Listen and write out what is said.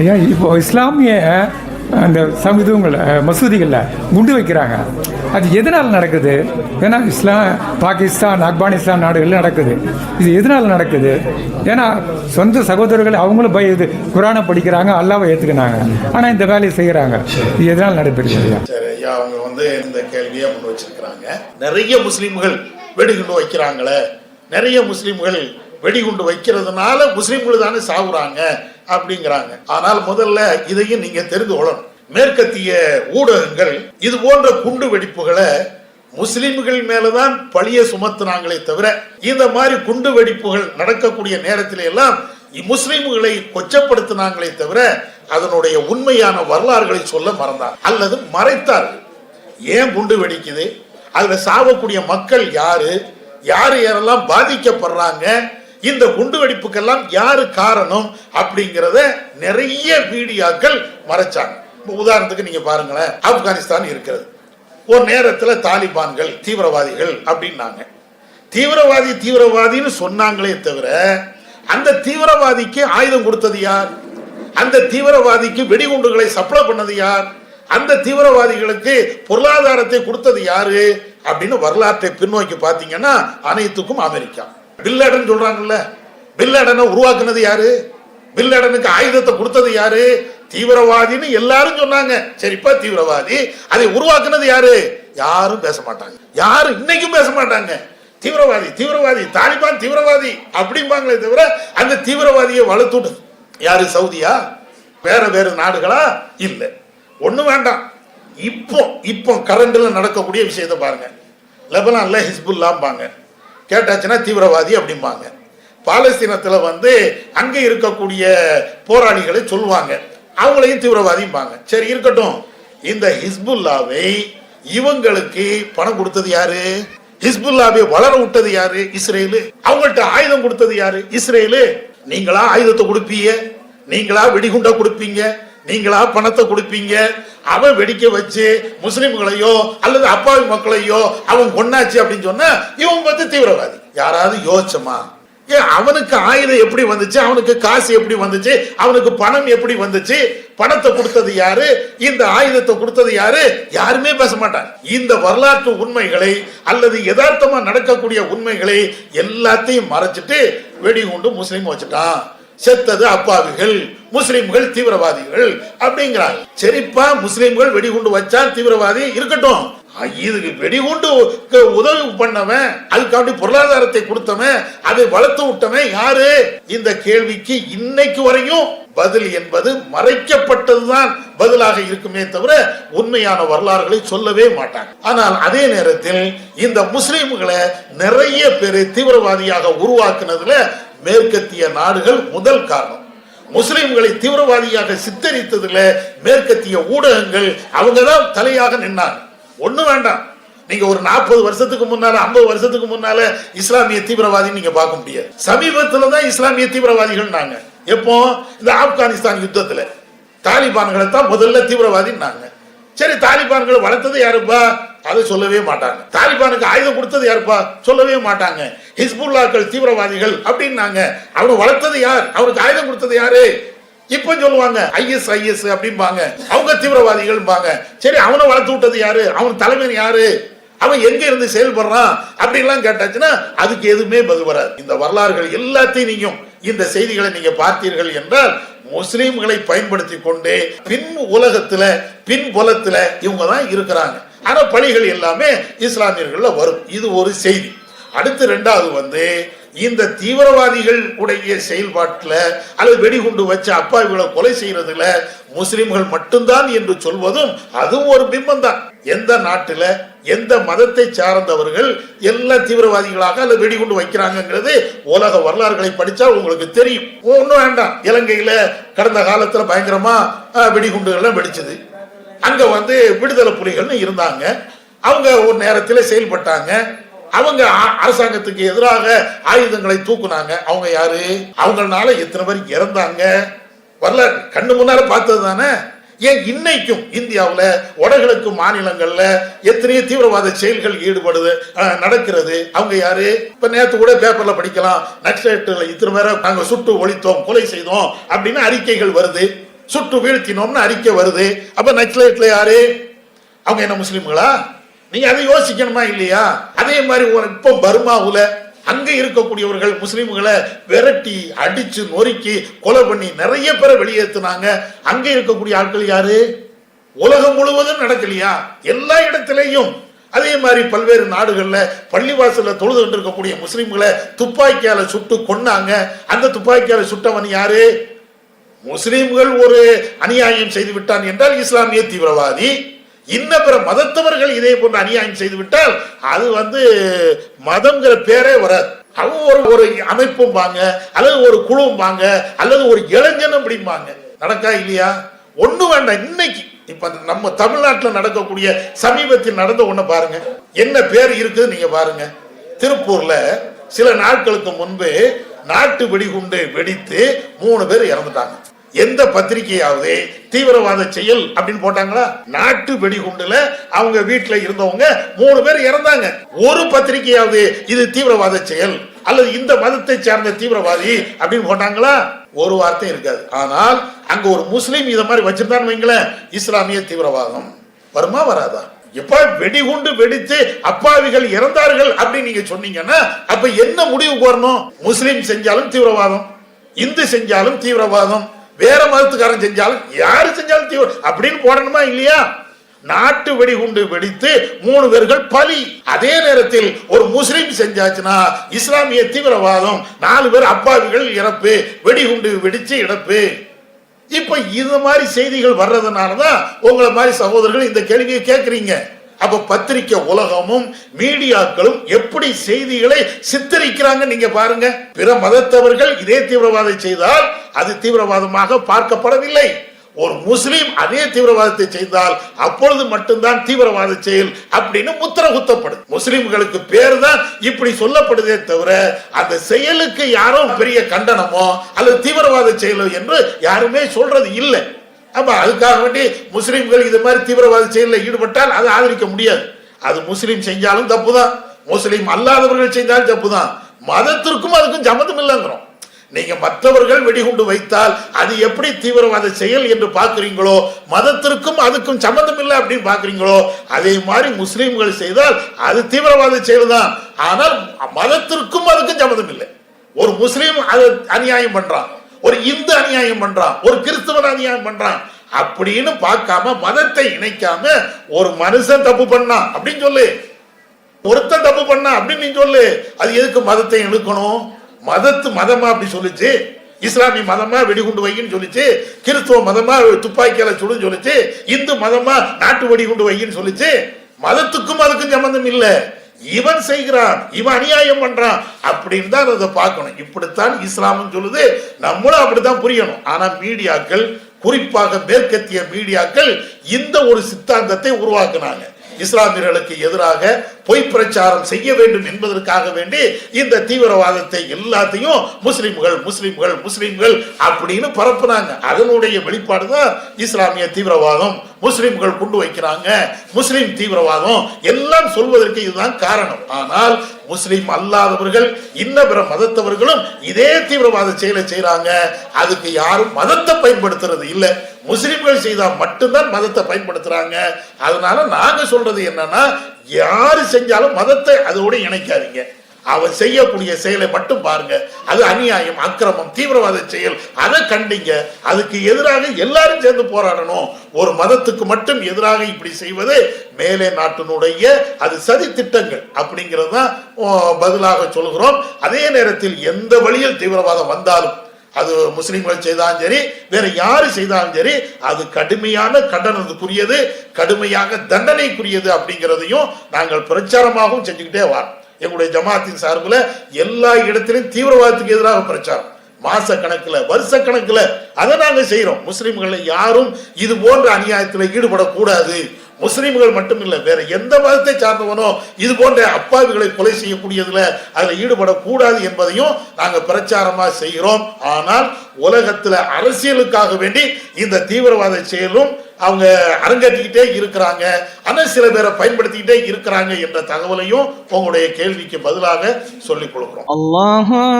ஐயா இப்போ இஸ்லாமிய அந்த சமிதுங்கள் மசூதிகளில் குண்டு வைக்கிறாங்க. அது எதனால் நடக்குது? ஏன்னா இஸ்லாம் பாகிஸ்தான் ஆப்கானிஸ்தான் நாடுகளில் நடக்குது. இது எதனால் நடக்குது? ஏன்னா சொந்த சகோதரர்கள் அவங்களும் பய இது குரானை படிக்கிறாங்க அல்லாவை ஏற்றுக்கினாங்க ஆனால் இந்த வேலையை செய்கிறாங்க இது எதனால் நடைபெறுது சரி ஐயா அவங்க வந்து இந்த கேள்வியை முன் வச்சிருக்கிறாங்க. நிறைய முஸ்லீம்கள் வெடிகுண்டு வைக்கிறாங்களே. நிறைய முஸ்லீம்கள் வெடிகுண்டு வைக்கிறதுனால முஸ்லீம்கள் தானே சாகுறாங்க அப்படிங்கிறாங்க. ஆனால் முதல்ல இதையும் நீங்க தெரிந்து கொள்ளணும். மேற்கத்திய ஊடகங்கள் இது போன்ற குண்டு வெடிப்புகளை முஸ்லிம்கள் மேலதான் பழிய சுமத்துனாங்களே தவிர இந்த மாதிரி குண்டு வெடிப்புகள் நடக்கக்கூடிய நேரத்தில எல்லாம் முஸ்லிம்களை கொச்சப்படுத்தினாங்களே தவிர அதனுடைய உண்மையான வரலாறுகளை சொல்ல மறந்தார். அல்லது மறைத்தார்கள். ஏன் குண்டு வெடிக்குது? அதுல சாவக்கூடிய மக்கள் யாரு? யாரு யாரெல்லாம் பாதிக்கப்படுறாங்க? இந்த குண்டு வெடிப்புக்கெல்லாம் யாரு காரணம் அப்படிங்கிறத நிறைய வீடியோக்கள் மறைச்சாங்க. உதாரணத்துக்கு நீங்க பாருங்களேன் ஆப்கானிஸ்தான் இருக்கிறது. ஒரு நேரத்தில் தாலிபான்கள் தீவிரவாதிகள் அப்படின்னாங்க. தீவிரவாதி தீவிரவாதின்னு சொன்னாங்களே தவிர அந்த தீவிரவாதிக்கு ஆயுதம் கொடுத்தது யார்? அந்த தீவிரவாதிக்கு வெடிகுண்டுகளை சப்ளை பண்ணது யார்? அந்த தீவிரவாதிகளுக்கு பொருளாதாரத்தை கொடுத்தது யாரு? அப்படின்னு வரலாற்றை பின்னோக்கி பார்த்தீங்கன்னா அனைத்துக்கும் அமெரிக்கா. பில்லடன் சொல்றாங்கல்ல. பில்லடனை உருவாக்குனது யாரு? பில்லடனுக்கு ஆயுதத்தை கொடுத்தது யாரு? தீவிரவாதின்னு எல்லாரும் சொன்னாங்க. சரிப்பா தீவிரவாதி. அதை உருவாக்குனது யாரு? யாரும் பேச மாட்டாங்க. யாரும் இன்னைக்கும் பேச மாட்டாங்க. தீவிரவாதி தீவிரவாதி தாலிபான் தீவிரவாதி அப்படிம்பாங்களே தவிர அந்த தீவிரவாதியை வளர்த்துடு யாரு சவுதியா? வேற வேற நாடுகளா? இல்லை. ஒன்றும் வேண்டாம். இப்போ இப்போ கரண்டில் நடக்கக்கூடிய விஷயத்தை பாருங்க. லெபனான்ல ஹிஸ்புல்லாம்பாங்க. கேட்டாச்சுன்னா தீவிரவாதி அப்படிம்பாங்க. பாலஸ்தீனத்தில் வந்து அங்கே இருக்கக்கூடிய போராளிகளை சொல்லுவாங்க. அவங்களையும் தீவிரவாதிம்பாங்க. சரி இருக்கட்டும். இந்த ஹிஸ்புல்லாவை இவங்களுக்கு பணம் கொடுத்தது யாரு? ஹிஸ்புல்லாவை வளர விட்டது யாரு? இஸ்ரேலு. அவங்கள்ட்ட ஆயுதம் கொடுத்தது யாரு? இஸ்ரேலு. நீங்களா ஆயுதத்தை கொடுப்பீங்க? நீங்களா வெடிகுண்டா கொடுப்பீங்க? நீங்களா பணத்தை கொடுப்பீங்க? அவன் வெடிக்க வச்சு முஸ்லிம்களையோ அல்லது அப்பாவி மக்களையோ அவன் கொண்டாச்சு அப்படின்னு சொன்னா இவன் வந்து தீவிரவாதி. யாராவது யோசிச்சமா? ஏன் அவனுக்கு ஆயுதம் எப்படி வந்துச்சு? அவனுக்கு காசு எப்படி வந்துச்சு? அவனுக்கு பணம் எப்படி வந்துச்சு? பணத்தை கொடுத்தது யாரு? இந்த ஆயுதத்தை கொடுத்தது யாரு? யாருமே பேச மாட்டாங்க. இந்த வரலாற்று உண்மைகளை அல்லது யதார்த்தமா நடக்கக்கூடிய உண்மைகளை எல்லாத்தையும் மறைச்சிட்டு வெடிகுண்டு முஸ்லீம் வச்சுட்டான். செத்தது அப்பாவிகள் முஸ்லிம்கள் தீவிரவாதிகள் அப்படிங்கிறாங்க சரிப்பா முஸ்லிம்கள் வெடிகுண்டு வச்சா தீவிரவாதி இருக்கட்டும். இதுக்கு வெடிகுண்டு உதவி பண்ணவன் அதுக்காண்டி பொருளாதாரத்தை கொடுத்தவன் அதை வளர்த்து விட்டவன் யாரு? இந்த கேள்விக்கு இன்னைக்கு வரையும் பதில் என்பது மறைக்கப்பட்டதுதான் பதிலாக இருக்குமே தவிர உண்மையான வரலாறுகளை சொல்லவே மாட்டாங்க. ஆனால் அதே நேரத்தில் இந்த முஸ்லீம்களை நிறைய பேர் தீவிரவாதியாக உருவாக்குனதுல மேற்கத்திய நாடுகள் முதல் காரணம். முஸ்லிம்களை தீவிரவாதியாக சித்தரித்ததுல மேற்கத்திய ஊடகங்கள் அவங்க தான் தலையாக நின்னாங்க. ஒண்ணு வேண்டாம். நீங்க ஒரு நாற்பது வருஷத்துக்கு முன்னால ஐம்பது வருஷத்துக்கு முன்னால இஸ்லாமிய தீவிரவாதி நீங்க பார்க்க முடியாது. சமீபத்துல தான் இஸ்லாமிய தீவிரவாதிகள் நாங்க. எப்போ? இந்த ஆப்கானிஸ்தான் யுத்தத்துல. தாலிபான்களை தான் முதல்ல தீவிரவாதின்னாங்க. சரி தாலிபான்களை வளர்த்தது யாருப்பா? அதை சொல்லவே மாட்டாங்க. தாலிபானுக்கு ஆயுதம் கொடுத்தது யாருப்பா? சொல்லவே மாட்டாங்க. ஹிஸ்புல்லாக்கள் தீவிரவாதிகள் அப்படின்னாங்க. அவனை வளர்த்தது யார்? அவனுக்கு ஆயுதம் கொடுத்தது யாரு? இப்ப சொல்லுவாங்க ஐஎஸ் ஐஎஸ் அப்படிம்பாங்க. அவங்க தீவிரவாதிகள் சரி அவனை வளர்த்து விட்டது யாரு? அவன் தலைமை யாரு? அவன் எங்க இருந்து செயல்படுறான்? அப்படின்லாம் கேட்டாச்சுன்னா அதுக்கு எதுவுமே பதில் வராது. இந்த வரலாறுகள் எல்லாத்தையும் நீங்க இந்த செய்திகளை நீங்க பார்த்தீர்கள் என்றால் முஸ்லீம்களை பயன்படுத்தி கொண்டு பின் உலகத்துல பின் புலத்துல இவங்க தான் இருக்கிறாங்க. ஆனால் பணிகள் எல்லாமே இஸ்லாமியர்களில் வரும். இது ஒரு செய்தி. அடுத்து ரெண்டாவது வந்து இந்த தீவிரவாதிகள் உடைய செயல்பாட்டில் அல்லது வெடிகுண்டு வச்சு அப்பாவிகளை கொலை செய்யறதுல முஸ்லிம்கள் மட்டும்தான் என்று சொல்வதும் அதுவும் ஒரு பிம்பம் தான் எந்த நாட்டில் எந்த மதத்தை சார்ந்தவர்கள் எல்லா தீவிரவாதிகளாக அல்லது வெடிகுண்டு வைக்கிறாங்கங்கிறது உலக வரலாறுகளை படித்தால் உங்களுக்கு தெரியும். ஒன்றும் வேண்டாம். இலங்கையில் கடந்த காலத்தில் பயங்கரமாக வெடிகுண்டுகள்லாம் வெடிச்சது. அங்க வந்து விடுதலை புலிகள்னு இருந்தாங்க. அவங்க ஒரு நேரத்தில் செயல்பட்டாங்க. அவங்க அ- அரசாங்கத்துக்கு எதிராக ஆயுதங்களை தூக்குனாங்க. அவங்க யாரு? அவங்களால எத்தனை பேர் இறந்தாங்க? வரல கண்ணு முன்னால பார்த்தது தானே ஏன் இன்னைக்கும் இந்தியாவில் வடகிழக்கு மாநிலங்களில் எத்தனையோ தீவிரவாத செயல்கள் ஈடுபடுது நடக்கிறது. அவங்க யாரு? இப்ப நேற்று கூட பேப்பர்ல படிக்கலாம். நக்சலைட்டுகளை இத்தனை பேரை நாங்கள் சுட்டு ஒழித்தோம் கொலை செய்தோம் அப்படின்னு அறிக்கைகள் வருது. சுட்டு வீழ்த்தினோம்னு அறிக்கை வருது. அப்ப நக்சலைட்ல யாரு? அவங்க என்ன முஸ்லீம்களா? நீங்க அதை யோசிக்கணுமா இல்லையா? அதே மாதிரி ஒரு இப்போ பர்மாவுல அங்க இருக்கக்கூடியவர்கள் முஸ்லீம்களை விரட்டி அடிச்சு நொறுக்கி கொலை பண்ணி நிறைய பேரை வெளியேற்றினாங்க அங்க இருக்கக்கூடிய ஆட்கள் யாரு? உலகம் முழுவதும் நடக்கலையா? எல்லா இடத்திலையும். அதே மாதிரி பல்வேறு நாடுகள்ல பள்ளிவாசலில் தொழுது இருக்கக்கூடிய முஸ்லீம்களை துப்பாக்கியால சுட்டு கொன்னாங்க. அந்த துப்பாக்கியால சுட்டவன் யாரு? முஸ்லிம்கள் ஒரு அநியாயம் செய்து விட்டான் என்றால் இஸ்லாமிய தீவிரவாதி. இன்ன பிற மதத்தவர்கள் இதே போன்ற அநியாயம் செய்து விட்டால் அது வந்து மதம்ங்கிற பேரே வராது. அவங்க ஒரு ஒரு அமைப்பும் வாங்க அல்லது ஒரு குழுவும் வாங்க அல்லது ஒரு இளைஞனும் அப்படிம்பாங்க. நடக்கா இல்லையா? ஒண்ணு வேண்டாம் இன்னைக்கு. இப்ப நம்ம தமிழ்நாட்டில் நடக்கக்கூடிய சமீபத்தில் நடந்த ஒண்ணு பாருங்க. என்ன பேர் இருக்குது நீங்க பாருங்க. திருப்பூர்ல சில நாட்களுக்கு முன்பு நாட்டு வெடிகுண்டு வெடித்து மூணு பேர் இறந்துட்டாங்க. எந்த பத்திரிகையாவது தீவிரவாத செயல் அப்படின்னு போட்டாங்களா? நாட்டு வெடிகுண்டுல அவங்க வீட்டுல இருந்தவங்க மூணு பேர் இறந்தாங்க. ஒரு பத்திரிகையாவது இது தீவிரவாத செயல் அல்லது இந்த மதத்தை சேர்ந்த தீவிரவாதி அப்படின்னு போட்டாங்களா? ஒரு வார்த்தை இருக்காது. ஆனால் அங்க ஒரு முஸ்லீம் இத மாதிரி வச்சிருந்தான்னு வைங்களேன் இஸ்லாமிய தீவிரவாதம். வருமா வராதா? எப்ப வெடிகுண்டு வெடித்து அப்பாவிகள் இறந்தார்கள் அப்படின்னு நீங்க சொன்னீங்கன்னா அப்ப என்ன முடிவுக்கு வரணும்? முஸ்லீம் செஞ்சாலும் தீவிரவாதம் இந்து செஞ்சாலும் தீவிரவாதம் வேற மதத்துக்காரன் செஞ்சாலும் யாரு செஞ்சாலும் தீவிர அப்படின்னு போடணுமா இல்லையா? நாட்டு வெடிகுண்டு வெடித்து மூணு பேர்கள் பலி. அதே நேரத்தில் ஒரு முஸ்லீம் செஞ்சாச்சுன்னா இஸ்லாமிய தீவிரவாதம் நாலு பேர் அப்பாவிகள் இறப்பு வெடிகுண்டு வெடிச்சு இறப்பு. இப்ப இது மாதிரி செய்திகள் வர்றதுனால தான் உங்களை மாதிரி சகோதரர்கள் இந்த கேள்வியை கேட்குறீங்க. அப்ப பத்திரிக்கை உலகமும் மீடியாக்களும் எப்படி செய்திகளை சித்தரிக்கிறாங்க நீங்க பாருங்க. பிற மதத்தவர்கள் இதே தீவிரவாதம் செய்தால் அது தீவிரவாதமாக பார்க்கப்படவில்லை. ஒரு முஸ்லீம் அதே தீவிரவாதத்தை செய்தால் அப்பொழுது மட்டும்தான் தீவிரவாத செயல் அப்படின்னு முத்திர குத்தப்படுது முஸ்லிம்களுக்கு பேர் தான் இப்படி சொல்லப்படுதே தவிர அந்த செயலுக்கு யாரும் பெரிய கண்டனமோ அல்லது தீவிரவாத செயலோ என்று யாருமே சொல்றது இல்லை. அப்ப அதுக்காக வேண்டி முஸ்லிம்கள் இது மாதிரி தீவிரவாத செயலில் ஈடுபட்டால் அதை ஆதரிக்க முடியாது. அது முஸ்லீம் செஞ்சாலும் தப்பு தான் முஸ்லீம் அல்லாதவர்கள் செஞ்சாலும் தப்பு தான் மதத்திற்கும் அதுக்கும் சம்மந்தம் இல்லைங்கிறோம். நீங்க மற்றவர்கள் வெடிகுண்டு வைத்தால் அது எப்படி தீவிரவாத செயல் என்று பார்க்குறீங்களோ மதத்திற்கும் அதுக்கும் சம்மந்தம் இல்லை அப்படின்னு பார்க்குறீங்களோ அதே மாதிரி முஸ்லீம்கள் செய்தால் அது தீவிரவாத செயல் தான் ஆனால் மதத்திற்கும் அதுக்கும் சம்மந்தம் இல்லை. ஒரு முஸ்லீம் அது அநியாயம் பண்றான் ஒரு இந்து அநியாயம் பண்றான் ஒரு கிறிஸ்தவன் அநியாயம் பண்றான் அப்படின்னு பார்க்காம மதத்தை இணைக்காம ஒரு மனுஷன் தப்பு பண்ணான் அப்படின்னு சொல்லு. ஒருத்தன் தப்பு பண்ணான் அப்படின்னு நீ சொல்லு. அது எதுக்கு மதத்தை இழுக்கணும்? மதத்து மதமா அப்படி சொல்லிச்சு. இஸ்லாமிய மதமா வெடிகுண்டு வைன்னு சொல்லிச்சு. கிறிஸ்துவ மதமா துப்பாக்கியால சுடுன்னு சொல்லிச்சு. இந்து மதமா நாட்டு வெடிகுண்டு வைன்னு சொல்லிச்சு. மதத்துக்கும் அதுக்கும் சம்பந்தம் இல்லை. இவன் செய்கிறான் இவன் அநியாயம் பண்றான் அப்படின்னு தான் அதை பார்க்கணும். இப்படித்தான் இஸ்லாம்னு சொல்லுது. நம்மளும் அப்படித்தான் புரியணும். ஆனா மீடியாக்கள் குறிப்பாக மேற்கத்திய மீடியாக்கள் இந்த ஒரு சித்தாந்தத்தை உருவாக்குனாங்க. இஸ்லாமியர்களுக்கு எதிராக பொய் பிரச்சாரம் செய்ய வேண்டும் என்பதற்காக வேண்டி இந்த தீவிரவாதத்தை எல்லாத்தையும் முஸ்லிம்கள் முஸ்லிம்கள் முஸ்லிம்கள் அப்படின்னு பரப்புனாங்க. அதனுடைய வெளிப்பாடு தான் இஸ்லாமிய தீவிரவாதம். முஸ்லிம்கள் கொண்டு வைக்கிறாங்க. முஸ்லிம் தீவிரவாதம் எல்லாம் சொல்வதற்கு இதுதான் காரணம். ஆனால் முஸ்லீம் அல்லாதவர்கள் இன்ன பிற மதத்தவர்களும் இதே தீவிரவாத செயலை செய்கிறாங்க அதுக்கு யாரும் மதத்தை பயன்படுத்துறது இல்லை. முஸ்லிம்கள் செய்தால் மட்டும்தான் மதத்தை பயன்படுத்துறாங்க. அதனால நாங்க சொல்றது என்னன்னா யாரு செஞ்சாலும் மதத்தை அதோட இணைக்காதீங்க. அவன் செய்யக்கூடிய செயலை மட்டும் பாருங்க. அது அநியாயம் அக்கிரமம் தீவிரவாத செயல். அதை கண்டிங்க. அதுக்கு எதிராக எல்லாரும் சேர்ந்து போராடணும். ஒரு மதத்துக்கு மட்டும் எதிராக இப்படி செய்வது மேலே நாட்டினுடைய அது சதி திட்டங்கள் அப்படிங்கிறது தான் பதிலாக சொல்கிறோம். அதே நேரத்தில் எந்த வழியில் தீவிரவாதம் வந்தாலும் அது முஸ்லிம்கள் செய்தாலும் சரி வேற யாரு செய்தாலும் சரி அது கடுமையான கண்டனத்துக்குரியது கடுமையாக தண்டனைக்குரியது அப்படிங்கிறதையும் நாங்கள் பிரச்சாரமாகவும் செஞ்சுக்கிட்டே வரோம். எங்களுடைய ஜமாத்தின் சார்பில் எல்லா இடத்திலும் தீவிரவாதத்துக்கு எதிராக பிரச்சாரம். மாச கணக்கில் வருஷ கணக்கில் அதை நாங்கள் செய்கிறோம் முஸ்லீம்களை யாரும் இது போன்ற அநியாயத்தில் ஈடுபடக்கூடாது. முஸ்லீம்கள் மட்டும் இல்லை வேற எந்த மதத்தை சார்ந்தவனோ இது போன்ற அப்பாவிகளை கொலை செய்யக்கூடியதுல அதில் ஈடுபடக்கூடாது என்பதையும் நாங்கள் பிரச்சாரமாக செய்கிறோம் ஆனால் உலகத்தில் அரசியலுக்காக வேண்டி இந்த தீவிரவாத செயலும் அவங்க அரங்கேற்றிக்கிட்டே இருக்கிறாங்க. ஆனால் சில பேரை பயன்படுத்திக்கிட்டே இருக்கிறாங்க என்ற தகவலையும் உங்களுடைய கேள்விக்கு பதிலாக சொல்லிக் கொடுக்குறோம். அல்லாஹ்.